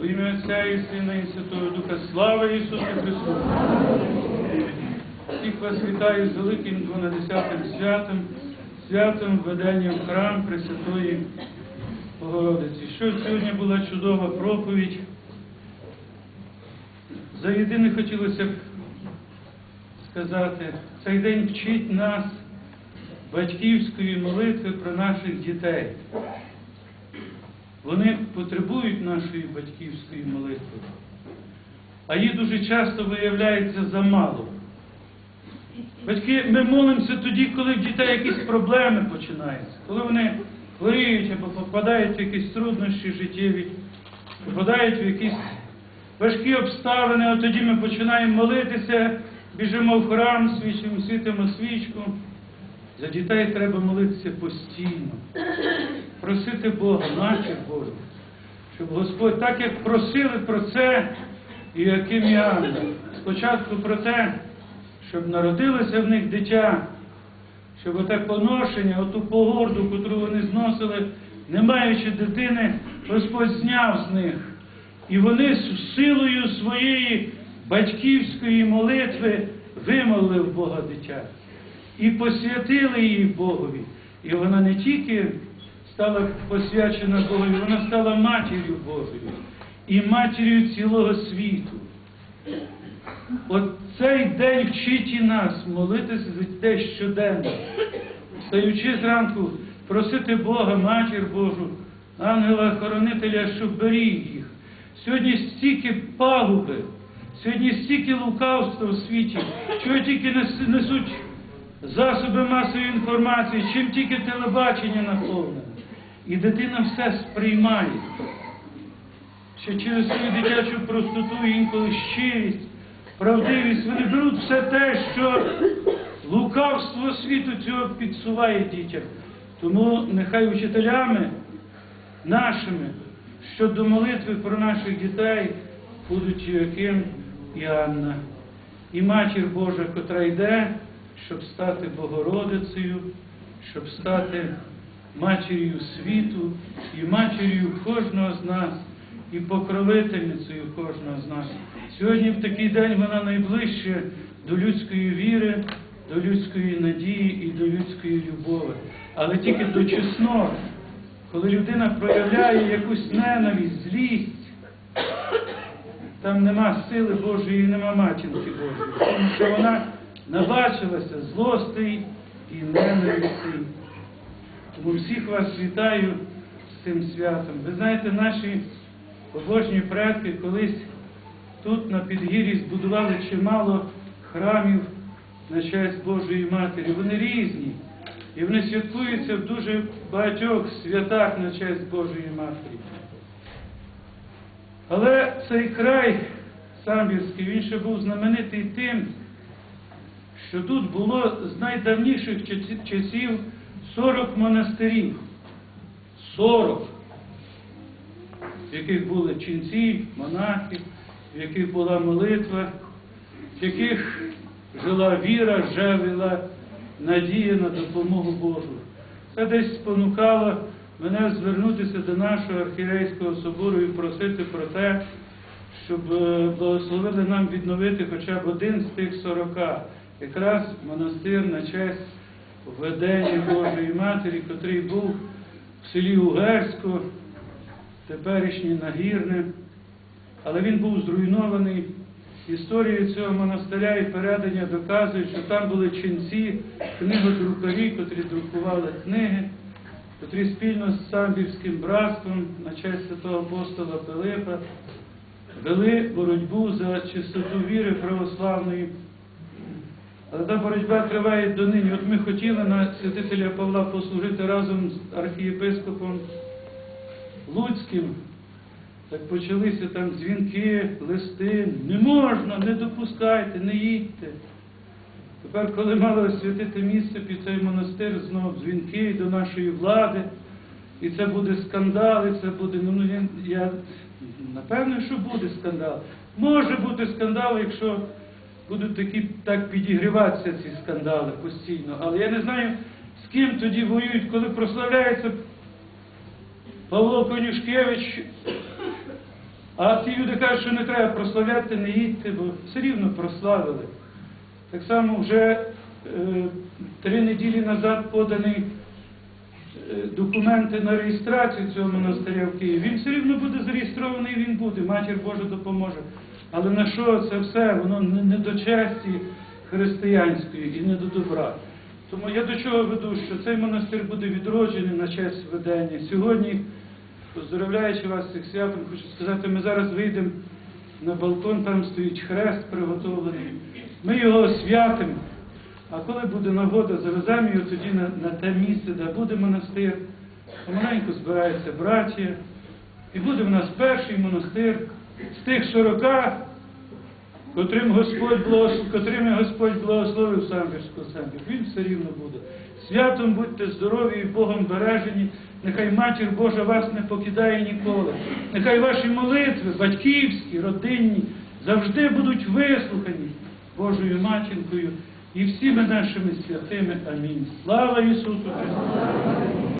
У ім'я Отця і Сина і Святого Духа, слава Ісусу Христу! Всіх вас вітаю з великим 12 святом, святом введення в храм Пресвятої Богородиці. Що сьогодні була чудова проповідь. За єдине хотілося б сказати, цей день вчить нас батьківської молитви про наших дітей. Вони потребують нашої батьківської молитви, а її дуже часто виявляється замало. Батьки, ми молимося тоді, коли в дітей якісь проблеми починаються, коли вони хворіють або попадають в якісь труднощі життєві, попадають в якісь важкі обставини, а тоді ми починаємо молитися, біжимо в храм, свічимо, світимо свічку. За дітей треба молитися постійно, просити Бога, матір Божу, щоб Господь, так як просили про це, і яким Іоанна, спочатку про те, щоб народилося в них дитя, щоб оте поношення, оту погорду, котру вони зносили, не маючи дитини, Господь зняв з них. І вони з силою своєї батьківської молитви вимолили в Бога дитя і посвятили її Богові. І вона не тільки стала посвячена Богові, вона стала матір'ю Божою і матір'ю цілого світу. От цей день вчить і нас молитися за те щоденно, стаючи зранку, просити Бога, матір Божу, ангела-хоронителя, щоб беріг їх. Сьогодні стільки пагуби, сьогодні стільки лукавства в світі, чого тільки несуть засоби масової інформації, чим тільки телебачення наповнене. І дитина все сприймає. Що через свою дитячу простоту, інколи щирість, правдивість, вони беруть все те, що лукавство світу цього підсуває дітям. Тому нехай учителями нашими щодо молитви про наших дітей будуть Яким і Анна, і Матір Божа, котра йде, щоб стати Богородицею, щоб стати матір'ю світу і матір'ю кожного з нас, і покровительницею кожного з нас. Сьогодні в такий день вона найближче до людської віри, до людської надії і до людської любові, але тільки до чесноти. Коли людина проявляє якусь ненависть, злість, там нема сили Божої і нема матінки Божої, тому що вона набачилася злостей і ненависті. Тому всіх вас вітаю з цим святом. Ви знаєте, наші побожні предки колись тут на підгір'ї збудували чимало храмів на честь Божої Матері. Вони різні. І вони святкуються в дуже багатьох святах на честь Божої Матері. Але цей край Самбірський, він ще був знаменитий тим, що тут було з найдавніших часів 40 монастирів. 40, в яких були ченці, монахи, в яких була молитва, в яких жила віра, живила надія на допомогу Божу. Це десь спонукало мене звернутися до нашого архірейського собору і просити про те, щоб е, благословили нам відновити хоча б один з тих сорока, якраз монастир на честь введення Божої Матері, котрий був в селі Угерську, теперішнє Нагірне, але він був зруйнований. Історія цього монастиря і передання доказують, що там були ченці, книгодрукарі, котрі друкували книги, котрі спільно з самбірським братством на честь святого апостола Пилипа вели боротьбу за чистоту віри православної. Але та боротьба триває донині. От ми хотіли на святителя Павла послужити разом з архієпископом Луцьким. Так почалися там дзвінки, листи. Не можна, не допускайте, не їдьте. Тепер, коли мали освятити місце під цей монастир, знов дзвінки до нашої влади, і це буде скандал, і це буде. Ну, ну, я, я напевно, що буде скандал. Може бути скандал, якщо будуть такі так підігріватися ці скандали постійно. Але я не знаю, з ким тоді воюють, коли прославляється Павло Конюшкевич А ті люди кажуть, що не треба прославляти, не їдьте, бо все рівно прославили. Так само вже е, три неділі назад подані е, документи на реєстрацію цього монастиря в Києві. Він все рівно буде зареєстрований, він буде, матір Божа допоможе. Але на що це все? Воно не, до честі християнської і не до добра. Тому я до чого веду, що цей монастир буде відроджений на честь ведення. Сьогодні, поздравляючи вас з цих святом, хочу сказати, ми зараз вийдемо на балкон, там стоїть хрест приготовлений. Ми його освятимо. А коли буде нагода, завеземо його тоді на, на те місце, де буде монастир. Помаленьку збираються браті. І буде в нас перший монастир з тих сорока, котрим Господь благословив, котрими Господь благословив Самбірську Самбір. Він все рівно буде. Святом будьте здорові і Богом бережені. Нехай Матір Божа вас не покидає ніколи. Нехай ваші молитви, батьківські, родинні, завжди будуть вислухані Божою матінкою і всіми нашими святими. Амінь. Слава Ісусу Христу!